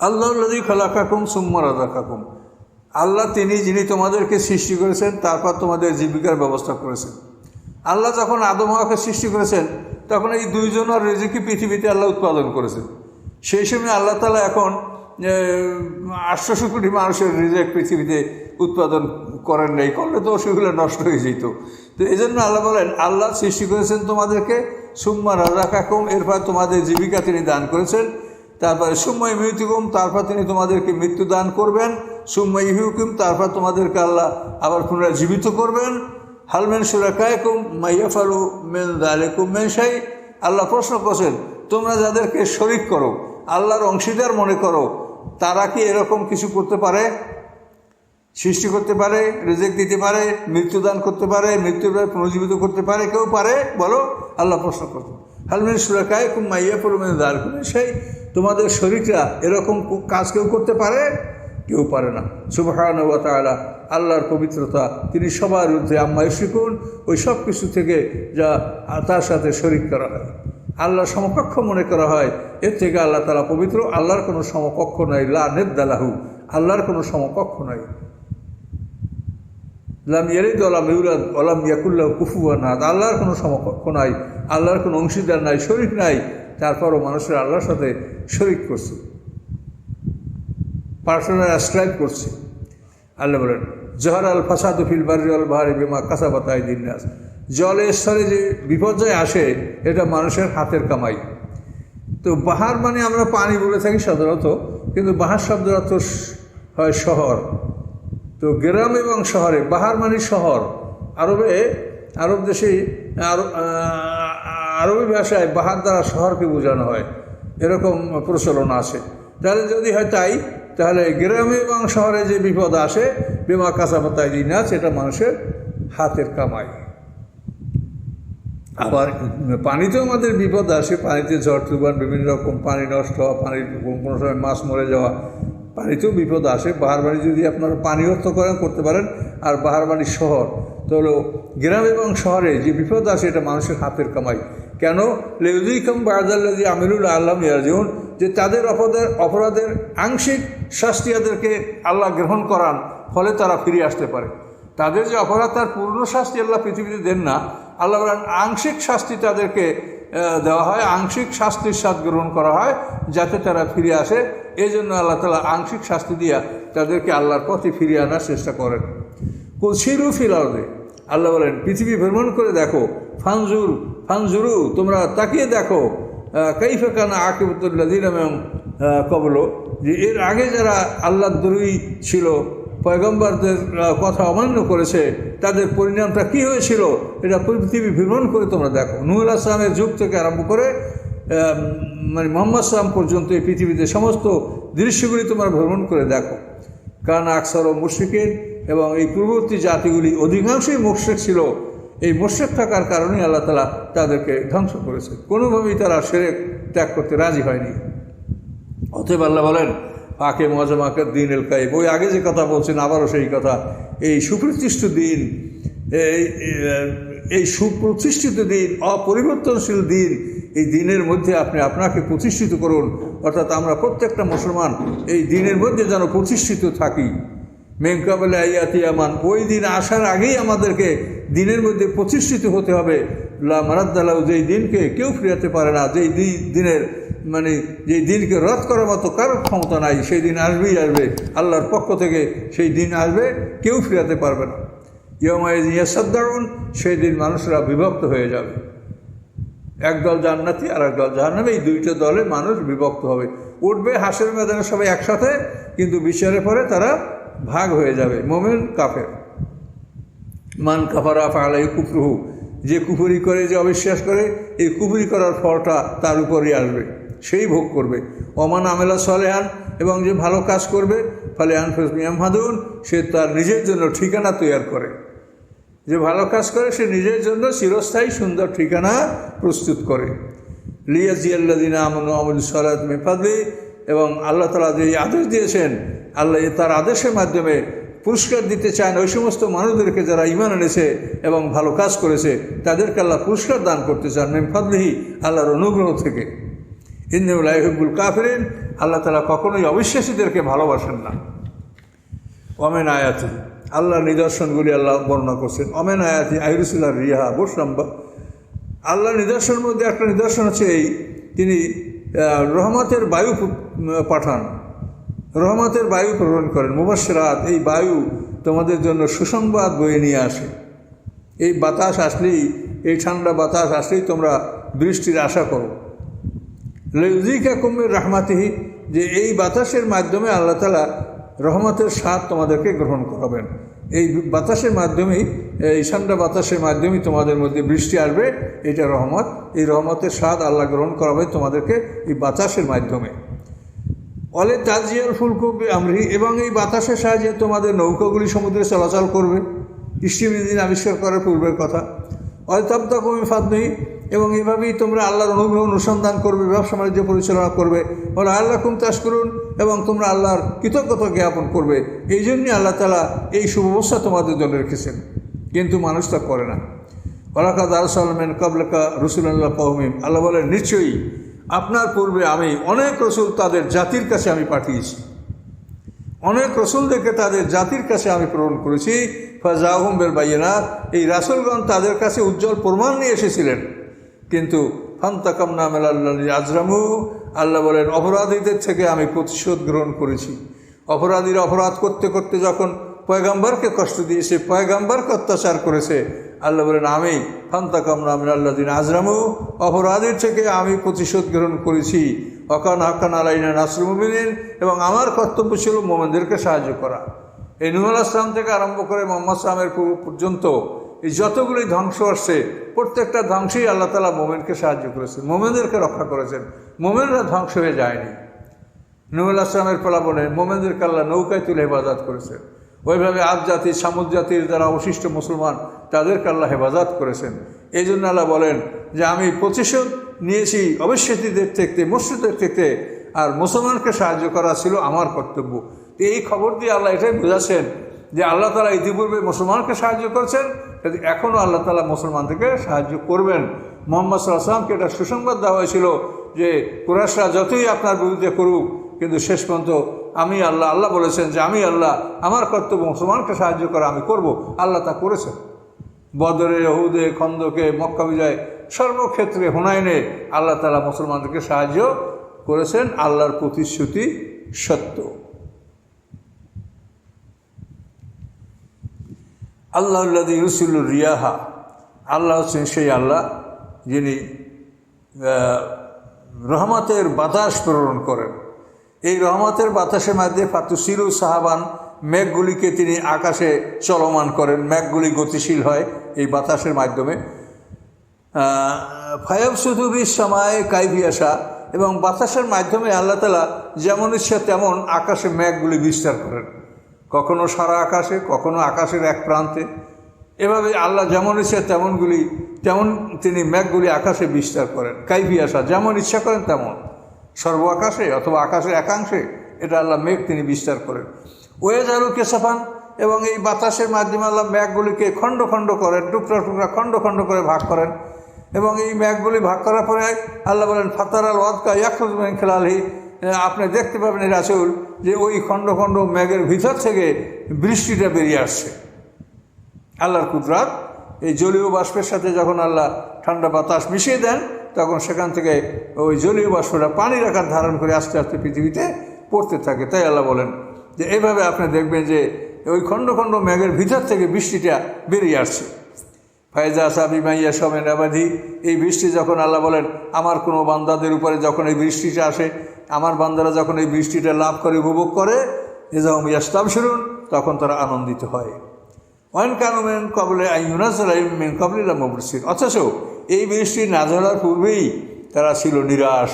আল্লাহ নদী খালাকাকুম সুম্মা রাজাকাকুম আল্লাহ তিনি যিনি তোমাদেরকে সৃষ্টি করেছেন, তারপর তোমাদের জীবিকার ব্যবস্থা করেছেন। আল্লাহ যখন আদম হাওয়াকে সৃষ্টি করেছেন, তখন এই দুইজনের রেজিকি পৃথিবীতে আল্লাহ উৎপাদন করেছেন। সেই সময় আল্লাহ তালা এখন আটশোশো কোটি মানুষের রিজেক পৃথিবীতে উৎপাদন করেন নাই, করলে তো সেগুলো নষ্ট হয়ে যেত। তো এই জন্য আল্লাহ বলেন, আল্লাহ সৃষ্টি করেছেন তোমাদেরকে, সুম্মা রাজা কাকুম এরপর তোমাদের জীবিকা তিনি দান করেছেন। তারপরে সুম্ময় মৃত্যুকুম তারপর তিনি তোমাদেরকে মৃত্যু দান করবেন। সুম্ময় ইহুকুম তারপর তোমাদেরকে আল্লাহ আবার পুনরায় জীবিত করবেন। হালমেন সুরাকায়কুম মাইয়াফারু মেন দালেকুম মেনসাই আল্লাহ প্রশ্ন করছেন, তোমরা যাদেরকে শরিক করো, আল্লাহর অংশীদার মনে করো, তারা কি এরকম কিছু করতে পারে? সৃষ্টি করতে পারে, রেজেক দিতে পারে, মৃত্যুদান করতে পারে, মৃত্যুর পুনর্জীবিত করতে পারে, কেউ পারে? বলো, আল্লাহ প্রশ্ন করতো হালমিন সুরাকায় কুম মাইয়া পরিমাণে দাঁড় করে সেই তোমাদের শরীররা এরকম কাজ কেউ করতে পারে? কেউ পারে না। সুবাহান তালা আল্লাহর পবিত্রতা, তিনি সবার ঊর্ধ্বে আম্মায় শিখুন ওই সব কিছু থেকে যা তার সাথে শরিক করা হয়। আল্লাহর সমকক্ষ মনে করা হয়, এর থেকে আল্লাহ তালা পবিত্র, আল্লাহর কোনো সমকক্ষ নাই, লা নেদালাহু আল্লাহর কোনো সমকক্ষ নাই। লাম ইয়ারিদ আলাম ইউরাদ আলাম ইয়াকুল্লাহ কুফুয়া নাদ আল্লাহর কোনো সমকক্ষ নাই, আল্লাহর কোনো অংশীদার নাই, শরিক নাই। তারপরও মানুষের আল্লাহর সাথে শরিক করছে। পার্সোনাল অ্যাসক্রাইব করছে। আল্লাহ বলেন, জহর আল ফাসাদ ফিল বারি আল বাহারি বিমা কাসাবাতাই দিনাস জলের স্তরে যে বিপর্যয় আসে, এটা মানুষের হাতের কামাই। তো বাহার মানে আমরা পানি বলে থাকি সাধারণত, কিন্তু বাহার শব্দের অর্থ হয় শহর। তো গ্রাম এবং শহরে, বাহার মানে শহর। আরবে, আরব দেশে আরবি ভাষায় বাহার দ্বারা শহরকে বোঝানো হয়। এরকম প্রচলন আছে। তাহলে যদি হয় তাই, তাহলে গ্রামে এবং শহরে যে বিপদ আসে, বিমা কাঁচাপাতায় দিন আছে এটা মানুষের হাতের কামাই। আবার পানিতেও আমাদের বিপদ আসে, পানিতে ঝড়, তুফান, বিভিন্ন রকম পানি নষ্ট হওয়া পানি কোনো সময় মাছ মরে যাওয়া পানিতেও বিপদ আসে। বাহার বাড়ি যদি আপনারা পানি করেন, করতে পারেন। আর বাহার বাড়ির শহর, তো হলো গ্রাম এবং শহরে যে বিপদ আসে, এটা মানুষের হাতের কামাই। কেন? লেউদিকম বারদাল্লাজি আমিরুল আল্লাহ ইয়ারজিউন, যে তাদের অপরাধের অপরাধের আংশিক শাস্তি তাদেরকে আল্লাহ গ্রহণ করান, ফলে তারা ফিরে আসতে পারে। তাদের যে অপরাধ, তার পূর্ণ শাস্তি আল্লাহ পৃথিবীতে দেন না। আল্লাহ আংশিক শাস্তি তাদেরকে দেওয়া হয়। আংশিক শাস্তির স্বাদ গ্রহণ করা হয়, যাতে তারা ফিরে আসে। এই জন্য আল্লাহ তালা আংশিক শাস্তি দিয়া তাদেরকে আল্লাহর পথে ফিরিয়ে আনার চেষ্টা করেন। কুলসিরু ফিলাউদে আল্লাহ বলেন, পৃথিবী ভ্রমণ করে দেখো, ফানজুর, ফানজুরু, তোমরা তাকিয়ে দেখো কাইফাকানা আকিবতুল্লাদিন এবং কবল যে এর আগে যারা আল্লাহ দরুই ছিল, পয়গম্বরদের কথা অমান্য করেছে, তাদের পরিণামটা কি হয়েছিল, এটা পৃথিবী ভ্রমণ করে তোমরা দেখো। নুহুল আসলামের যুগ থেকে আরম্ভ করে মানে মোহাম্মদ সালাম পর্যন্ত এই পৃথিবীতে সমস্ত দৃশ্যগুলি তোমরা ভ্রমণ করে দেখো। কারণ আকসর ও মুশ্রিকের এবং এই পূর্ববর্তী জাতিগুলি অধিকাংশই মোশেক ছিল। এই মোশেক থাকার কারণেই আল্লাহ তালা তাদেরকে ধ্বংস করেছে। কোনোভাবেই তারা সেরে ত্যাগ করতে রাজি হয়নি। অতএব আল্লাহ বলেন পাকে মজামাকে দিন এল কাইব ওই আগে যে কথা বলছেন, আবারও সেই কথা। এই সুপ্রতিষ্ঠিত দিন এই এই সুপ্রতিষ্ঠিত দিন, অপরিবর্তনশীল দিন এই দিনের মধ্যে আপনি আপনাকে প্রতিষ্ঠিত করুন। অর্থাৎ আমরা প্রত্যেকটা মুসলমান এই দিনের মধ্যে যেন প্রতিষ্ঠিত থাকি। মেঙ্কাবেলা আয়াতি আমান, ওই দিন আসার আগেই আমাদেরকে দিনের মধ্যে প্রতিষ্ঠিত হতে হবে। মারাদ্দালাউ যেই দিনকে কেউ ফিরাতে পারে না, যেই দিনের মানে যেই দিনকে রদ করার মতো কারোর ক্ষমতা নাই, সেই দিন আসবেই আসবে। আল্লাহর পক্ষ থেকে সেই দিন আসবে, কেউ ফিরাতে পারবে না। ইয়মায় ইয়াসাদ্দারুন সেই দিন মানুষরা বিভক্ত হয়ে যাবে। একদল জান্নাতি আর একদল জাহান্নামে। এই দুইটা দলে মানুষ বিভক্ত হবে। উঠবে হাসের ময়দানে সবাই একসাথে, কিন্তু বিচারের পরে তারা ভাগ হয়ে যাবে। মোমেন কাফের। মান কাফারা ফালাই কুফরুহু। যে কুফুরি করে, যে অবিশ্বাস করে, এই কুফুরি করার ফলটা তার উপরেই আসবে। সেই ভোগ করবে। অমান আমেলা সলেহান এবং যে ভালো কাজ করবে, ফলে আনফেস মিয়াম হাদুন, সে তার নিজের জন্য ঠিকানা তৈরি করে। যে ভালো কাজ করে, সে নিজের জন্য চিরস্থায়ী সুন্দর ঠিকানা প্রস্তুত করে। লিয়া লিয়াজিয়াল্লাদিনা আমন আমল সলাদ মেফাদি এবং আল্লাহ তালা যে আদেশ দিয়েছেন, আল্লাহ তার আদেশের মাধ্যমে পুরস্কার দিতে চান ওই সমস্ত মানুষদেরকে যারা ইমান এনেছে এবং ভালো কাজ করেছে, তাদেরকে আল্লাহ পুরস্কার দান করতে চান মেমফাদলিহি আল্লাহর অনুগ্রহ থেকে। ইন্দিউল্লাহিবুল কাফিরিন, আল্লাহ তালা কখনোই অবিশ্বাসীদেরকে ভালোবাসেন না। অমেন আয়াতি আল্লাহর নিদর্শনগুলি আল্লাহ বর্ণনা করছেন। অমেন আয়াতি আইরুসুল্লাহ রিহা বসলাম আল্লাহর নিদর্শনের মধ্যে একটা নিদর্শন হচ্ছে এই, তিনি রহমতের বায়ু পাঠান। রহমতের বায়ু প্রেরণ করেন। মুবাসরাত এই বায়ু তোমাদের জন্য সুসংবাদ বয়ে নিয়ে আসে। এই বাতাস আসলেই, এই ঠান্ডা বাতাস আসলেই তোমরা বৃষ্টির আশা করো। লজিকা কুমের রাহমাতিহি, যে এই বাতাসের মাধ্যমে আল্লাহ তালা রহমতের স্বাদ তোমাদেরকে গ্রহণ করাবেন। এই বাতাসের মাধ্যমেই, এই ঠান্ডা বাতাসের মাধ্যমেই তোমাদের মধ্যে বৃষ্টি আসবে, এটা রহমত। এই রহমতের স্বাদ আল্লাহ গ্রহণ করাবে তোমাদেরকে এই বাতাসের মাধ্যমে। অলে তাজিয়াল ফুলকপি আমরি এবং এই বাতাসের সাহায্যে তোমাদের নৌকাগুলি সমুদ্রে চলাচল করবে। স্টিমিদিন আবিষ্কার করার পূর্বের কথা। অয়তাবতা কমি ফাদনি, এবং এভাবেই তোমরা আল্লাহর অনুগ্রহ অনুসন্ধান করবে, ব্যবসা বাণিজ্য পরিচালনা করবে। ওরা আল্লাহ কুম চাষ করুন এবং তোমরা আল্লাহর কৃতজ্ঞতা জ্ঞাপন করবে। এই জন্যই আল্লাহ তালা এই সুব্যবস্থা তোমাদের জন্য রেখেছেন। কিন্তু মানুষ তা করে না। ওলাকা দারসালমেন কাবলাকা রসুল্লাহ কৌমিম আল্লাহ বলেন, নিশ্চয়ই আপনার পূর্বে আমি অনেক রসুল তাদের জাতির কাছে আমি পাঠিয়েছি। অনেক রসুলদেরকে তাদের জাতির কাছে আমি প্রেরণ করেছি। ফাজাহমের বাইয়েনাথ এই রাসুলগণ তাদের কাছে উজ্জ্বল প্রমাণ নিয়ে এসেছিলেন। কিন্তু ফান্তাকাম নাম আল্লাহ আজরামু, আল্লাহ বলেন, অপরাধীদের থেকে আমি প্রতিশোধ গ্রহণ করেছি। অপরাধীরা অপরাধ করতে করতে যখন পয়গাম্বারকে কষ্ট দিয়েছে পয়গাম্বারকে অত্যাচার করেছে। আল্লাহ বলেন, আমি ফান্তাকাম নাম আল্লাহ দিন আজরামু, অপরাধের থেকে আমি প্রতিশোধ গ্রহণ করেছি। অকান আকান আলাইনা নাসরুমবিন এবং আমার কর্তব্য ছিল মোমেনদেরকে সাহায্য করা। এই নুহুল আসলাম থেকে আরম্ভ করে মোহাম্মদ সালামের পর্যন্ত এই যতগুলি ধ্বংস আসছে, প্রত্যেকটা ধ্বংসই আল্লাহ তালা মোমেনকে সাহায্য করেছেন, মোমেনদেরকে রক্ষা করেছেন। মোমেনরা ধ্বংস হয়ে যায়নি। নুহুল আসলামের ফলাবনে মোমেনদেরকে আল্লাহ নৌকায় তুলে হেফাজত করেছেন। ওইভাবে আদ জাতি, সামুদ জাতির যারা অবশিষ্ট মুসলমান, তাদেরকে আল্লাহ হেফাজত করেছেন। এই জন্য আল্লাহ বলেন যে, আমি প্রতিশোধ নিয়েছি, অবিশ্বাসীদের থেকে মুসলিদের থেকে, আর মুসলমানকে সাহায্য করা ছিল আমার কর্তব্য। তো এই খবর দিয়ে আল্লাহ এটাই বোঝাচ্ছেন যে, আল্লাহ তালা ইতিপূর্বে মুসলমানকে সাহায্য করছেন, কিন্তু এখনও আল্লাহ তালা মুসলমানদেরকে সাহায্য করবেন। মোহাম্মদ সাল্লাহামকে এটা সুসংবাদ দেওয়া হয়েছিল যে কুরাশরা যতই আপনার বিরুদ্ধে করুক, কিন্তু শেষ পর্যন্ত আমি আল্লাহ আল্লাহ বলেছেন যে আমি আল্লাহ, আমার কর্তব্য মুসলমানকে সাহায্য করা আমি করব, আল্লাহ তা করেছেন। বদরে হহুদে খন্দকে, মক্কা বিজয়, সর্বক্ষেত্রে হুনাইনে আল্লাহ তালা মুসলমানদেরকে সাহায্য করেছেন, আল্লাহর প্রতিশ্রুতি সত্য। আল্লাহ ইউসুল্লুর রিয়াহা, আল্লাহ হচ্ছেন সেই আল্লাহ যিনি রহমতের বাতাস প্রেরণ করেন। এই রহমতের বাতাসের মধ্যে ফাতুসিরু সাহাবান মেঘগুলিকে তিনি আকাশে চলমান করেন, মেঘগুলি গতিশীল হয় এই বাতাসের মাধ্যমে। ফায়ব সুধুবি সময় কাইভি আসা এবং বাতাসের মাধ্যমে আল্লাহ তালা যেমন ইচ্ছা তেমন আকাশে মেঘগুলি বিস্তার করেন। কখনো সারা আকাশে, কখনো আকাশের এক প্রান্তে। এভাবে আল্লাহ যেমন ইচ্ছা তেমনগুলি, তেমন তিনি মেঘগুলি আকাশে বিস্তার করেন। কাইভি আসা যেমন ইচ্ছা করেন তেমন। সর্ব আকাশে অথবা আকাশের একাংশে এটা আল্লাহ মেঘ তিনি বিস্তার করেন। ওয়েজ আলু কেসাফান এবং এই বাতাসের মাধ্যমে আল্লাহ মেঘগুলিকে খণ্ড খণ্ড করেন, টুকরা টুকরা, খণ্ড খণ্ড করে ভাগ করেন এবং এই মেঘগুলি ভাগ করার পরে আল্লাহ বলেন ফাতার আল ওয়াদকা ইয়াকুজমেন খেলালহি। আপনি দেখতে পাবেন রাসুল যে ওই খণ্ড খণ্ড মেঘের ভিতর থেকে বৃষ্টিটা বেরিয়ে আসছে। আল্লাহর কুদরাত এই জলীয় বাষ্পের সাথে যখন আল্লাহ ঠান্ডা বাতাস মিশিয়ে দেন তখন সেখান থেকে ওই জলীয় বাষ্পটা পানির আকার ধারণ করে আস্তে আস্তে পৃথিবীতে পড়তে থাকে। তাই আল্লাহ বলেন যে এইভাবে আপনি দেখবেন যে, ওই খণ্ড খণ্ড মেঘের ভিতর থেকে বৃষ্টিটা বেরিয়ে আসছে। ফায়জা সাবি মাইয়া সমেন আবাধি এই বৃষ্টি যখন আল্লাহ বলেন, আমার কোনো বান্দাদের উপরে যখন এই বৃষ্টিটা আসে, আমার বান্দারা যখন এই বৃষ্টিটা লাভ করে, উপভোগ করে এ যখন ইয়াস্তাব শুরুন তখন তারা আনন্দিত হয়। ওয়ান কানুমেন কবলে আইনাজমেন কবলিলা মবরসির অথচ এই বৃষ্টি না ঝরার পূর্বেই তারা ছিল নিরাশ।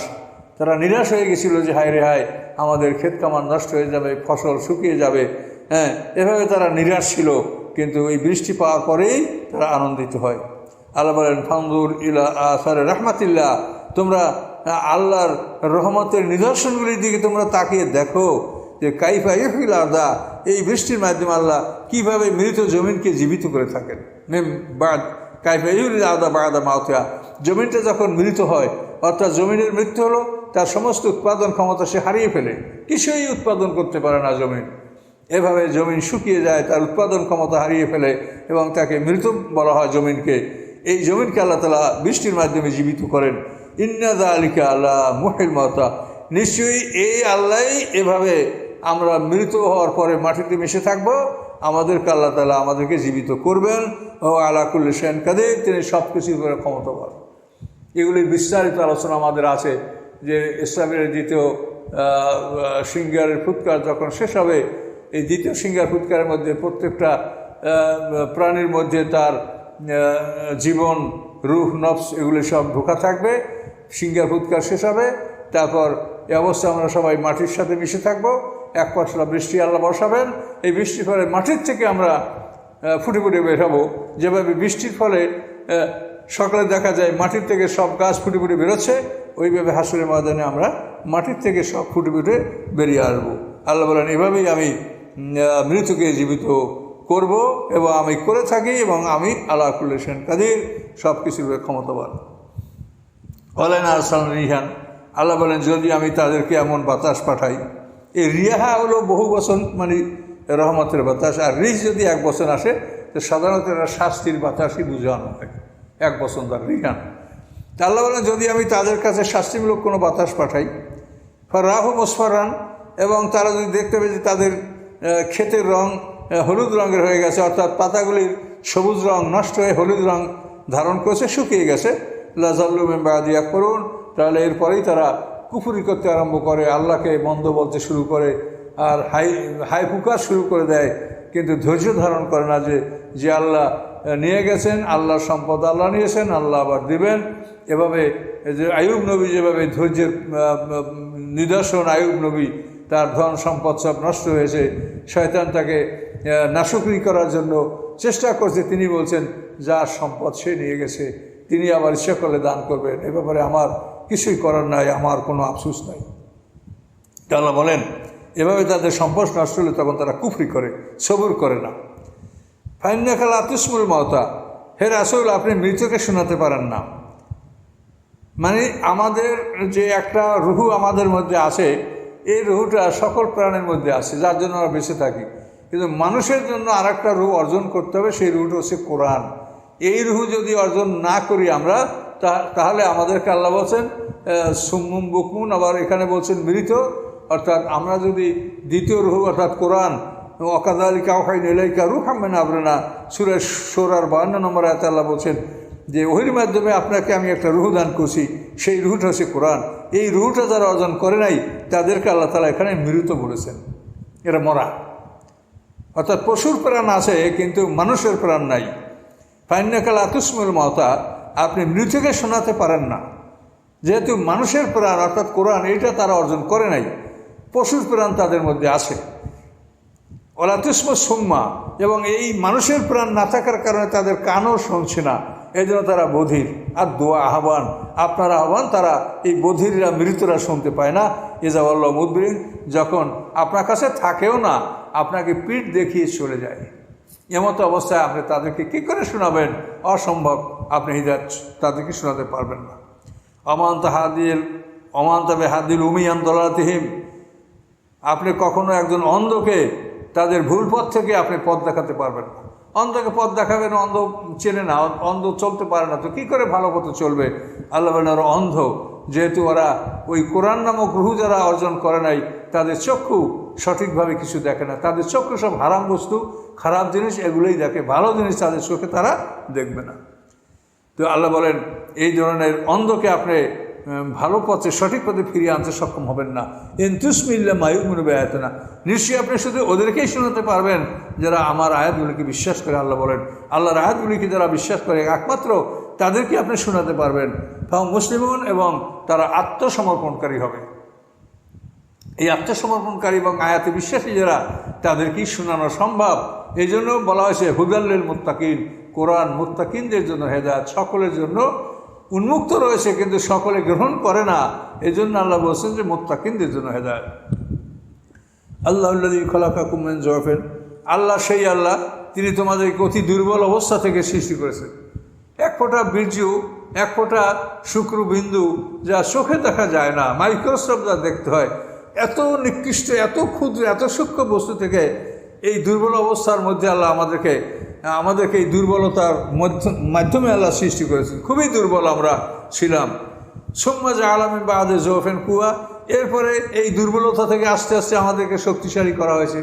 তারা নিরাশ হয়ে গেছিল যে, হায় রে হায়, আমাদের ক্ষেত কামান নষ্ট হয়ে যাবে, ফসল শুকিয়ে যাবে। হ্যাঁ এভাবে তারা নিরাশ ছিল, কিন্তু এই বৃষ্টি পাওয়ার পরেই তারা আনন্দিত হয়। আল্লাহ বলেন ফান্দুর ইলা আসারে রহমাতিল্লাহ, তোমরা, আল্লাহর রহমতের নিদর্শনগুলির দিকে তোমরা তাকিয়ে দেখো যে, কাইফা ইফিল আদা এই বৃষ্টির মাধ্যমে আল্লাহ কীভাবে মৃত জমিনকে জীবিত করে থাকেন। বাদ। কাইফা ইউল আদা বাদা মাওতিয়া জমিনটা যখন মৃত হয়, অর্থাৎ জমিনের মৃত্যু হলো, তার সমস্ত উৎপাদন ক্ষমতা সে হারিয়ে ফেলে। কিছুই উৎপাদন করতে পারে না জমিন। এভাবে জমিন শুকিয়ে যায়, তার উৎপাদন ক্ষমতা হারিয়ে ফেলে এবং তাকে মৃত বলা হয় জমিনকে। এই জমিনকে আল্লাহ তালা বৃষ্টির মাধ্যমে জীবিত করেন। ইন্নাদা আলিকা আল্লাহ মুহিল মতা নিশ্চয়ই এই আল্লাহ এভাবে আমরা মৃত হওয়ার পরে মাটিতে মিশে থাকব। আমাদেরকে আল্লাহ তালা আমাদেরকে জীবিত করবেন। ও আলাকুল্ল সেন কাদের, তিনি সব কিছুর করে ক্ষমতাবান। এগুলির বিস্তারিত আলোচনা আমাদের আছে যে ইসলামের দ্বিতীয় সিঙ্গারের ফুৎকার যখন শেষ হবে, এই দ্বিতীয় সিঙ্গার ফুৎকারের মধ্যে প্রত্যেকটা প্রাণীর মধ্যে তার জীবন রুহ নফস এগুলি সব ঢোকা থাকবে। সিঙ্গার ফুৎকার শেষ হবে, তারপর এই অবস্থা আমরা সবাই মাটির সাথে মিশে থাকব। এক পশলা বৃষ্টি আল্লাহ বসাবেন। এই বৃষ্টির ফলে মাটির থেকে আমরা ফুটে ফুটে বের হব। যেভাবে বৃষ্টির ফলে সকালে দেখা যায় মাটির থেকে সব গাছ ফুটে ফুটে বেরোচ্ছে, ওইভাবে হাসুরের ময়দানে আমরা মাটির থেকে সব ফুটে ফুটে বেরিয়ে আসব। আল্লাহ বলেন, এভাবেই আমি মৃত্যুকে জীবিত করব এবং আমি করে থাকি এবং আমি আল্লাহ কুল্লেশন কাদির সব কিছুর ক্ষমতাবান। বলেন আরসাল রিহান, আল্লাহ বলেন, যদি আমি তাদেরকে এমন বাতাস পাঠাই এই রিয়াহা হলো বহু বছর মানে রহমতের বাতাস, আর রিস যদি এক বছর আসে, তো সাধারণত এটা শাস্তির বাতাসই বুঝানো হয় এক বছর তার রিহান আল্লাহ বলেন, যদি আমি তাদের কাছে শাস্তিমূলক কোনো বাতাস পাঠাই রাহু মোসফরান, এবং তারা যদি দেখতে পাবে যে তাদের ক্ষেতের রং হলুদ রঙের হয়ে গেছে, অর্থাৎ পাতাগুলির সবুজ রং নষ্ট হয়ে হলুদ রং ধারণ করেছে, শুকিয়ে গেছে লাজাল্লু মেম্বাদিয়া করুন তাহলে এরপরেই তারা কুফুরি করতে আরম্ভ করে, আল্লাহকে বন্ধ বলতে শুরু করে, আর হাই হাই ফুকার শুরু করে দেয়। কিন্তু ধৈর্য ধারণ করে না যে যে আল্লাহ নিয়ে গেছেন আল্লাহর সম্পদ আল্লাহ নিয়েছেন, আল্লাহ আবার দিবেন। এভাবে যে আয়ুব নবী যেভাবে ধৈর্যের নিদর্শন, আয়ুব নবী, তার ধন সম্পদ সব নষ্ট হয়েছে, শয়তান তাকে নাশুকরি করার জন্য চেষ্টা করছে। তিনি বলছেন যার সম্পদ সে নিয়ে গেছে, তিনি আবার ইচ্ছা করলে দান করবেন। এ ব্যাপারে আমার কিছুই করার নাই, আমার কোনো আফসোস নাই। তা আল্লাহ বলেন, এভাবে তাদের সম্পদ নষ্ট হলে তখন তারা কুফরি করে, সবুর করে না। ফাইনাকাল আতুসমুল মহতা হে রাসুল, আপনি মৃতকে শোনাতে পারেন না। মানে আমাদের যে একটা রুহু আমাদের মধ্যে আছে, এই রুহুটা সকল প্রাণের মধ্যে আছে, যার জন্য আমরা বেঁচে থাকি। কিন্তু মানুষের জন্য আর একটা রুহ অর্জন করতে হবে, সেই রুহটা হচ্ছে কোরআন। এই রুহু যদি অর্জন না করি আমরা তাহলে আমাদেরকে আল্লাহ বলছেন সুমুম বুকমুন আবার এখানে বলছেন মৃত, অর্থাৎ আমরা যদি দ্বিতীয় রুহু, অর্থাৎ কোরআন অকাদালি কাউখাই নেলাইকা রুহ হামেন আবরেনা সুরেশ সোরার বান্ন নম্বর আয়তে আল্লাহ বলছেন যে, ওহির মাধ্যমে আপনাকে আমি একটা রুহ দান করছি, সেই রুহটা হচ্ছে কোরআন। এই রুহটা যারা অর্জন করে নাই, তাদেরকে আল্লাহ তালা এখানে মৃত বলেছেন। এরা মরা। অর্থাৎ পশুর প্রাণ আছে, কিন্তু মানুষের প্রাণ নাই। ফাইনাকাল আতুসমুল মতা আপনি মৃতকে শোনাতে পারেন না। যেহেতু মানুষের প্রাণ, অর্থাৎ কোরআন, এইটা তারা অর্জন করে নাই। পশুর প্রাণ তাদের মধ্যে আছে। অলাতুষ্ম সুম্মা, এবং এই মানুষের প্রাণ না থাকার কারণে তাদের কানও শুনছে না। এই জন্য তারা বধির। আর দোয়া আহ্বান, আপনার আহ্বান, তারা এই বধিররা, মৃতরা শুনতে পায় না। এজাওয়াল্লাহ মুদবিন যখন আপনার কাছে থাকেও না, আপনাকে পিঠ দেখিয়ে চলে যায়। এমতো অবস্থায় আপনি তাদেরকে কী করে শোনাবেন? অসম্ভব। আপনি হৃদয় তাদেরকে শোনাতে পারবেন না। অমান্ত হাদিল অমান্ত হাদিল উমিয়ান দলাতিহিম আপনি কখনো একজন অন্ধকে তাদের ভুল পথ থেকে আপনি পথ দেখাতে পারবেন না। অন্ধকে পথ দেখাবেন, অন্ধ চেনে না, অন্ধ চলতে পারে না। তো কী করে ভালো পথে চলবে? আল্লাহ ওরা অন্ধ, যেহেতু ওরা ওই কোরআন নামক রুহু যারা অর্জন করে নাই, তাদের চক্ষু সঠিকভাবে কিছু দেখে না। তাদের চক্ষু সব হারাম বস্তু, খারাপ জিনিস, এগুলোই দেখে। ভালো জিনিস তাদের চোখে তারা দেখবে না। তো আল্লাহ বলেন, এই ধরনের অন্ধকে আপনি ভালো পথে সঠিক পথে ফিরিয়ে আনতে সক্ষম হবেন না। এন্তুসমিল্লা মায়ুমুনু বেয়াত না নিশ্চয়ই আপনি শুধু ওদেরকেই শোনাতে পারবেন যারা আমার আয়াতগুলিকে বিশ্বাস করে, আল্লাহ বলেন। আল্লাহর আয়াতগুলিকে যারা বিশ্বাস করে, একমাত্র তাদেরকে আপনি শোনাতে পারবেন। তাও মুসলিমন এবং তারা আত্মসমর্পণকারী হবে। এই আত্মসমর্পণকারী এবং আয়াতে বিশ্বাসী যারা, তাদেরকেই শোনানো সম্ভব। এই জন্য বলা হয়েছে, হুদাল্লিল মুত্তাকিন। কোরআন মুত্তাকিনদের জন্য হেদায়ত, সকলের জন্য উন্মুক্ত রয়েছে, কিন্তু সকলে গ্রহণ করে না। এই জন্য আল্লাহ বলছেন যে মুত্তাকিনদের জন্য হেদায়ত। আল্লাহ খলাকা কুমেন জয়ফেন আল্লাহ সেই আল্লাহ, তিনি তোমাদেরকে অতি দুর্বল অবস্থা থেকে সৃষ্টি করেছেন। এক ফোঁটা বীর্য, এক ফোঁটা শুক্রবিন্দু যা চোখে দেখা যায় না, মাইক্রোস্কোপ যা দেখতে হয়, এত নিকৃষ্ট, এত ক্ষুদ্র, এত সূক্ষ্ম বস্তু থেকে এই দুর্বল অবস্থার মধ্যে আল্লাহ আমাদেরকে আমাদেরকে এই দুর্বলতার মাধ্যমে আল্লাহ সৃষ্টি করেছেন। খুবই দুর্বল আমরা ছিলাম। সোম্মা জা আলামী বা আদে জোফেন কুয়া, এরপরে এই দুর্বলতা থেকে আস্তে আস্তে আমাদেরকে শক্তিশালী করা হয়েছে।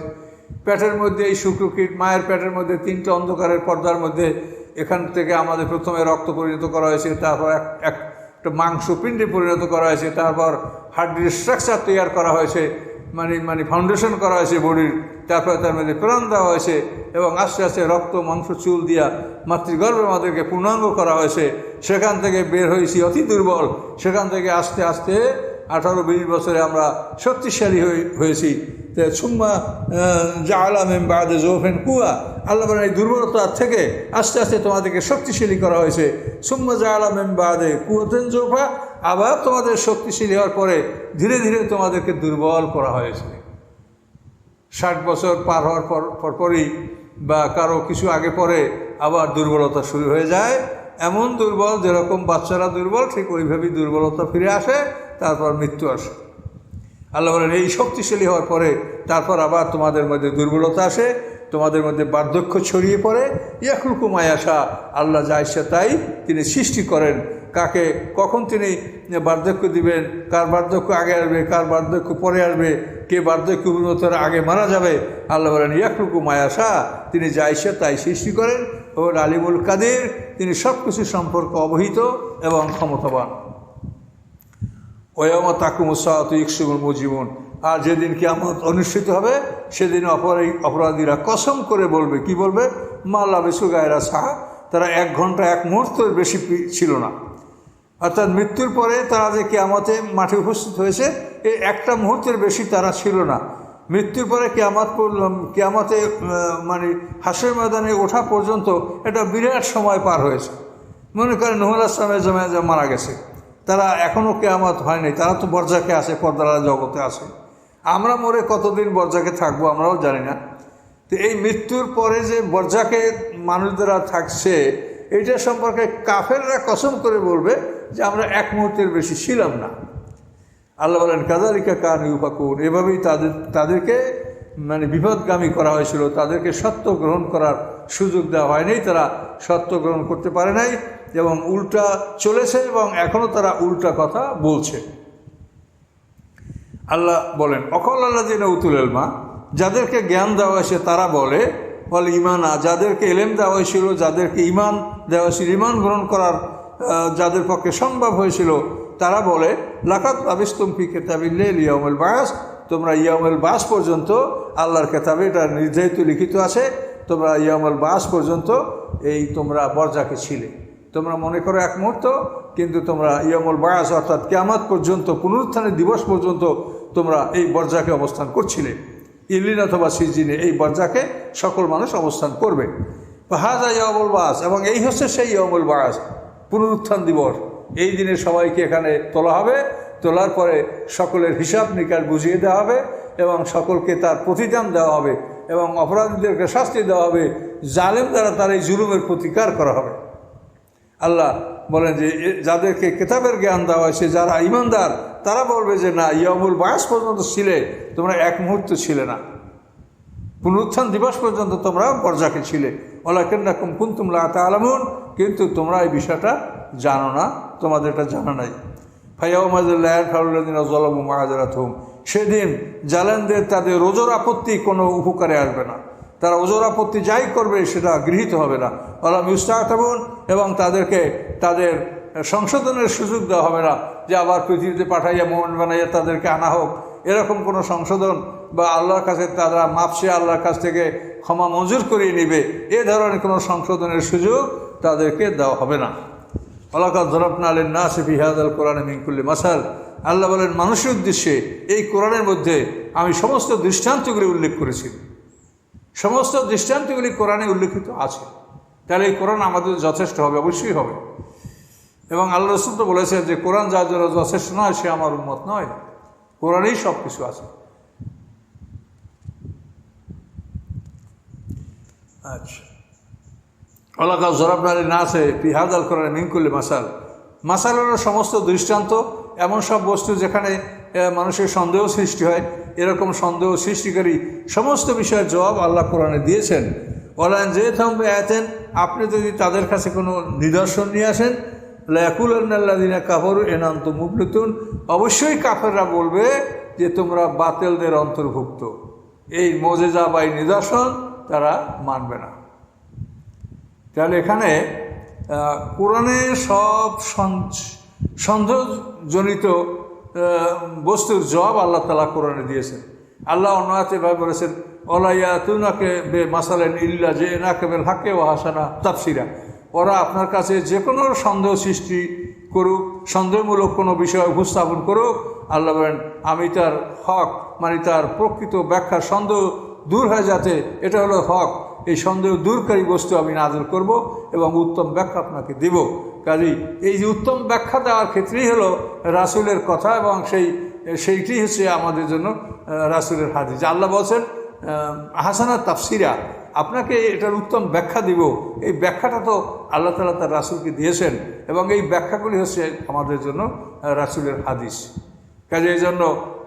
পেটের মধ্যে এই শুক্রকীট মায়ের পেটের মধ্যে তিনটে অন্ধকারের পর্দার মধ্যে এখান থেকে আমাদের প্রথমে রক্ত পরিণত করা হয়েছে, তারপর এক এক, একটা মাংস পিণ্ডে পরিণত করা হয়েছে, তারপর হার্ডির স্ট্রাকচার তৈরি করা হয়েছে। মানে মানে ফাউন্ডেশন করা হয়েছে বডির। তারপরে তার মধ্যে প্রাণ দেওয়া হয়েছে এবং আস্তে আস্তে রক্ত, মাংস, চুল দিয়া মাতৃগর্ভে আমাদেরকে পূর্ণাঙ্গ করা হয়েছে। সেখান থেকে বের হয়েছি অতি দুর্বল। সেখান থেকে আস্তে আস্তে আঠারো, বিশ বছরে আমরা শক্তিশালী হয়ে, হয়েছি। সুম্মা যা আলাম বাদে জোফেন কুয়া। আল্লাহ এই দুর্বলতার থেকে আস্তে আস্তে তোমাদেরকে শক্তিশালী করা হয়েছে। সুম্মা যা আলাম বাদে কুয়াতেন জোফা আবার তোমাদের শক্তিশালী হওয়ার পরে ধীরে ধীরে তোমাদেরকে দুর্বল করা হয়েছে। ষাট বছর পার হওয়ার পর পরপরই বা কারও কিছু আগে পরে আবার দুর্বলতা শুরু হয়ে যায়। এমন দুর্বল যেরকম বাচ্চারা দুর্বল, ঠিক ওইভাবেই দুর্বলতা ফিরে আসে, তারপর মৃত্যু আসে। আল্লাহ বলেন, এই শক্তিশালী হওয়ার পরে তারপর আবার তোমাদের মধ্যে দুর্বলতা আসে, তোমাদের মধ্যে বার্ধক্য ছড়িয়ে পড়ে। ইয়াকুলকু মায়াসা আল্লাহ যা ইচ্ছা তাই তিনি সৃষ্টি করেন। কাকে, কখন তিনি বার্ধক্য দিবেন, কার বার্ধক্য আগে আসবে, কার বার্ধক্য পরে আসবে, কে বার্ধক্য উন্নতর আগে মারা যাবে, আল্লাহ বলেন, ইয়াকুলকু মায়াসা তিনি যা ইচ্ছা তাই সৃষ্টি করেন, ও আলিমুল কাদের, তিনি সব কিছু সম্পর্কে অবহিত এবং ক্ষমতাবান। ওয়ামা তাকুমুসাত ইকসুমুল মুজিবুন, আর যেদিন কিয়ামত অনুষ্ঠিত হবে, সেদিন অপরাধী, অপরাধীরা কসম করে বলবে, কি বলবে? মাল্লা বিসু গায়রা সাহা, তারা এক ঘণ্টা, এক মুহূর্তের বেশি ছিল না। অর্থাৎ মৃত্যুর পরে তারা যে কেয়ামতে মাঠে উপস্থিত হয়েছে এই একটা মুহূর্তের বেশি তারা ছিল না। মৃত্যুর পরে কেয়ামত পড়লাম কেয়ামতে মানে হাসের ময়দানে ওঠা পর্যন্ত একটা বিরাট সময় পার হয়েছে। মনে করেন নহল আসলামের জমায় যা মারা গেছে, তারা এখনও কেয়ামত হয়নি, তারা তো বর্জাকে আছে, পর্দারা জগতে আছে। আমরা মরে কতদিন বর্জাকে থাকব আমরাও জানি না। তো এই মৃত্যুর পরে যে বর্জাকে মানুষদেরা থাকছে, এইটা সম্পর্কে কাফেররা কসম করে বলবে যে আমরা এক মুহূর্তের বেশি ছিলাম না। আল্লাহ বলেন কাদারিকা কান ইউপাকুন এভাবেই তাদের, তাদেরকে মানে বিপদগামী করা হয়েছিল। তাদেরকে সত্য গ্রহণ করার সুযোগ দেওয়া হয়নি। তারা সত্য গ্রহণ করতে পারে নাই এবং উল্টা চলেছে এবং এখনও তারা উল্টা কথা বলছে। আল্লাহ বলেন, অকল আল্লাহ দিন উতুল এলমা যাদেরকে জ্ঞান দেওয়া হয়েছে তারা বলে বলে ইমানা। যাদেরকে এলেম দেওয়া হয়েছিল, যাদেরকে ইমান দেওয়া হয়েছিল, ইমান গ্রহণ করার যাদের পক্ষে সম্ভব হয়েছিল, তারা বলে লাকাত আবিস্তুম ফি কেতাবিল্লে ইয়ামুল বাস তোমরা ইয়ামুল বাস পর্যন্ত আল্লাহর কেতাবে, এটা নির্ধারিত লিখিত আছে, তোমরা ইয়ামুল বাস পর্যন্ত এই তোমরা বরজাকে ছিলে। তোমরা মনে করো এক মুহূর্ত, কিন্তু তোমরা ইয়ামুল বায়াস অর্থাৎ কেয়ামত পর্যন্ত, পুনরুত্থানের দিবস পর্যন্ত তোমরা এই বর্জাকে অবস্থান করছিলে। ইলিন অথবা সিজিনে এই বর্জাকে সকল মানুষ অবস্থান করবে। হাজা ইয়ামুল বাস এবং এই হচ্ছে সেই ইয়ামুল বায়াস। পুনরুত্থান দিবস। এই দিনে সবাইকে এখানে তোলা হবে। তোলার পরে সকলের হিসাব নিকাশ বুঝিয়ে দেওয়া হবে এবং সকলকে তার প্রতিদান দেওয়া হবে এবং অপরাধীদেরকে শাস্তি দেওয়া হবে। জালেম দ্বারা তার এই জুলুমের প্রতিকার করা হবে। আল্লাহ বলেন যে যাদেরকে কেতাবের জ্ঞান দেওয়া হয়েছে, যারা ইমানদার, তারা বলবে যে, না ইয়ামুল বয়স পর্যন্ত ছিলে, তোমরা এক মুহূর্ত ছিলে না। পুনরুত্থান দিবস পর্যন্ত তোমরা বর্জাকে ছিলে। ওলাকেন্না কুম কুন্তুম লা আলামুন কিন্তু তোমরা এই বিষয়টা জানো না তোমাদের এটা জানা নাই। ফাইয়াউমাজুল্লাহ ফাউল্লাদিন জলম মাহাজারাত হুম সেদিন জালেনদের তাদের ওজোর আপত্তি কোনো উপকারে আসবে না। তারা ওজোর আপত্তি যাই করবে সেটা গৃহীত হবে না। আলাম ইস্তাহতাবুন এবং তাদেরকে তাদের সংশোধনের সুযোগ দেওয়া হবে না যে আবার পৃথিবীতে পাঠাইয়া মোহন বানাইয়া তাদেরকে আনা হোক। এরকম কোনো সংশোধন বা আল্লাহর কাছে তারা মাপসে আল্লাহর কাছ থেকে ক্ষমা মঞ্জুর করিয়ে নিবে, এ ধরনের কোনো সংশোধনের সুযোগ তাদেরকে দেওয়া হবে না। আল্লাহ ধরপনা আলেন না সে ফিহাদ আল কোরআনে মিঙ্কুল্লি মাসাল। আল্লাহ বলেন, মানুষের উদ্দেশ্যে এই কোরআনের মধ্যে আমি সমস্ত দৃষ্টান্তগুলি উল্লেখ করেছি। সমস্ত দৃষ্টান্তগুলি কোরআনে উল্লেখিত আছে। তাহলে এই কোরআন আমাদের যথেষ্ট হবে, অবশ্যই হবে। এবং আল্লাহ রসুল তো বলেছেন যে, কোরআন যার জন্য যথেষ্ট নয়, সে আমার উন্মত নয়। কোরআনেই সব কিছু আছে। আচ্ছা। অলাকা জরাবনারি না আছে পিহাদাল করার মিনকুল্লি মাসাল মাসাল। হলো সমস্ত দৃষ্টান্ত, এমন সব বস্তু যেখানে মানুষের সন্দেহ সৃষ্টি হয়, এরকম সন্দেহ সৃষ্টিকারী সমস্ত বিষয়ের জবাব আল্লাহ কোরআনে দিয়েছেন। বলেন যে থামবে আয়াতেন আপনি যদি তাদের কাছে কোনো নিদর্শন নিয়ে আসেন লাকুল আল্লাদিনা কাপড় এনান্ত মুবলুতুন, অবশ্যই কাফেররা বলবে যে তোমরা বাতেলদের অন্তর্ভুক্ত। এই মজেজা বা এই নিদর্শন তারা মানবে না। তাহলে এখানে কোরআনে সব সন্দেহজনিত বস্তুর জবাব আল্লাহ তালা কোরআনে দিয়েছেন। আল্লাহ অন্যায়তে ভাবে বলেছেন অলাইয়া তুনাকে বে মাসালেন ইল্লা যে এনাকে বেল হাকে ও হাসানা তাপসিরা ওরা আপনার কাছে যে কোনো সন্দেহ সৃষ্টি করুক, সন্দেহমূলক কোনো বিষয় উপস্থাপন করুক, আল্লাহ বলেন, আমি তার হক মানে তার প্রকৃত ব্যাখ্যা সন্দেহ দূর হয় যাতে এটা হলো হক। এই সন্দেহ দূরকারী বস্তু আমি নাজল করব এবং উত্তম ব্যাখ্যা আপনাকে দেব। কাজেই এই যে উত্তম ব্যাখ্যা দেওয়ার ক্ষেত্রেই হলো রাসুলের কথা এবং সেই, সেইটি হচ্ছে আমাদের জন্য রাসুলের হাদিস। আল্লাহ বলছেন হাসানা তাফসিরা, আপনাকে এটার উত্তম ব্যাখ্যা দিব। এই ব্যাখ্যাটা তো আল্লাহ তালা তার রাসুলকে দিয়েছেন এবং এই ব্যাখ্যাগুলি হচ্ছে আমাদের জন্য রাসুলের হাদিস। কাজে এই জন্য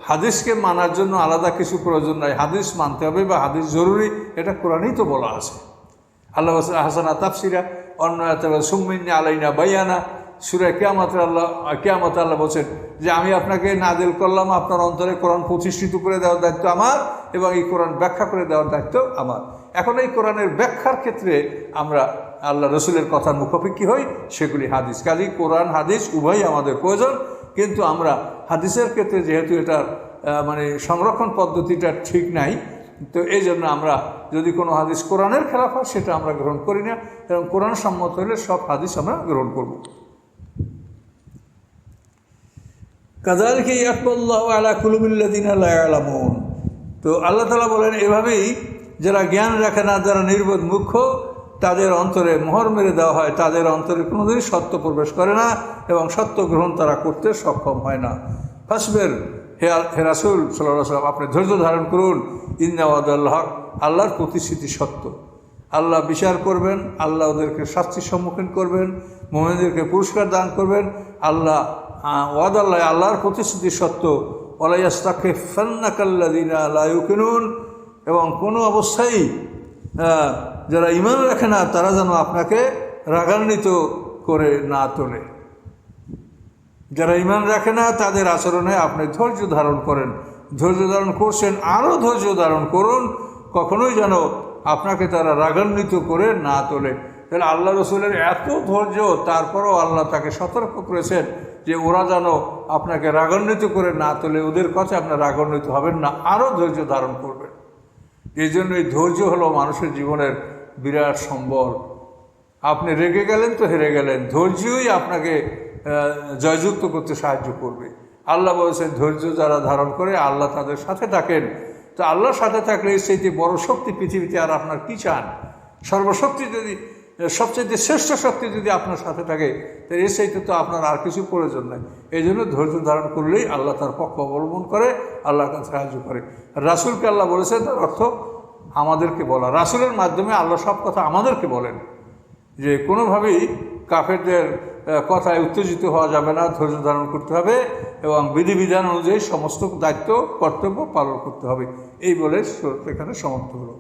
হাদিসকে মানার জন্য আলাদা কিছু প্রয়োজন নাই। হাদিস মানতে হবে বা হাদিস জরুরি, এটা কোরআনই তো বলা আছে। আল্লাহ হাসানা তাফসিরা, অন্য সুমিন আলাইনা বাইয়ানা। সুরে কেয়ামত আল্লাহ কেয়ামত আল্লাহ বলছেন যে, আমি আপনাকে নাদিল করলাম আপনার অন্তরে কোরআন প্রতিষ্ঠিত করে দেওয়ার দায়িত্ব আমার এবং এই কোরআন ব্যাখ্যা করে দেওয়ার দায়িত্ব আমার। এখন এই কোরআনের ব্যাখ্যার ক্ষেত্রে আমরা আল্লাহ রসুলের কথার মুখোপেক্ষি হই, সেগুলি হাদিস। কাজী কোরআন, হাদিস উভয়ই আমাদের প্রয়োজন। কিন্তু আমরা হাদিসের ক্ষেত্রে যেহেতু এটার মানে সংরক্ষণ পদ্ধতিটা ঠিক নাই, তো এই জন্য আমরা যদি কোনো হাদিস কোরআনের খেলাফ হয়, সেটা আমরা গ্রহণ করি না এবং কোরআন সম্মত হলে সব হাদিস আমরা গ্রহণ করব। কাজালকে ইয়াকবল্লাহ আলা কুলুমিল্লাদিন আলামুন তো আল্লাহ তালা বলেন, এভাবেই যারা জ্ঞান রাখে না, যারা নির্বোধ মুখ্য তাদের অন্তরে মোহর মেরে দেওয়া হয়, তাদের অন্তরে কোনোদিনই সত্য প্রবেশ করে না এবং সত্য গ্রহণ তারা করতে সক্ষম হয় না। ফাসবের, হে হে রাসুল সাল্লাহ সাল্লাম আপনি ধৈর্য ধারণ করুন। ইন্দাওয়াদাল্লাহ হক, আল্লাহর প্রতিশ্রুতি সত্য। আল্লাহ বিচার করবেন, আল্লাহ ওদেরকে শাস্তির সম্মুখীন করবেন, মোমেনদেরকে পুরস্কার দান করবেন। আল্লাহ ওয়াদ আল্লাহ আল্লাহর প্রতিশ্রুতি সত্য। ওলাইয়াস্তাকে ফান্নাকাল্লাদিনা লায়ুকিনুন এবং কোনো অবস্থায় যারা ইমান রাখে না, তারা যেন আপনাকে রাগান্বিত করে না তোলে। যারা ইমান রাখে না, তাদের আচরণে আপনি ধৈর্য ধারণ করেন। ধৈর্য ধারণ করছেন আরও ধৈর্য ধারণ করুন, কখনোই যেন আপনাকে তারা রাগান্বিত করে না তোলে। তাহলে আল্লাহ রসুলের এত ধৈর্য, তারপরেও আল্লাহ তাকে সতর্ক করেছেন যে ওরা যেন আপনাকে রাগান্বিত করে না তোলে। ওদের কাছে আপনার রাগান্বিত হবেন না আরও ধৈর্য ধারণ করবেন। এই জন্যই ধৈর্য হলো মানুষের জীবনের বিরাট সম্বল। আপনি রেগে গেলেন তো হেরে গেলেন। ধৈর্যই আপনাকে জয়যুক্ত করতে সাহায্য করবে। আল্লাহ বলেছেন, ধৈর্য যারা ধারণ করে, আল্লাহ তাদের সাথে থাকেন। তো আল্লাহর সাথে থাকলে সেই যে বড় শক্তি পৃথিবীতে আর আপনার কী চান? সর্বশক্তি যদি সবচেয়ে শ্রেষ্ঠ শক্তি যদি আপনার সাথে থাকে, তো এর চাইতে তো আপনার আর কিছু প্রয়োজন নাই। এই জন্য ধৈর্য ধারণ করলেই আল্লাহ তার পক্ষ অবলম্বন করে আল্লাহ তার সাহায্য করে। রাসুলকে আল্লাহ বলেছেন, তার অর্থ আমাদেরকে বলা। রাসুলের মাধ্যমে আল্লাহ সব কথা আমাদেরকে বলেন। যে কোনোভাবেই কাফেরদের কথায় উত্তেজিত হওয়া যাবে না, ধৈর্য ধারণ করতে হবে এবং বিধিবিধান অনুযায়ী সমস্ত দায়িত্ব, কর্তব্য পালন করতে হবে। এই বলে এখানে সমাপ্ত হলো।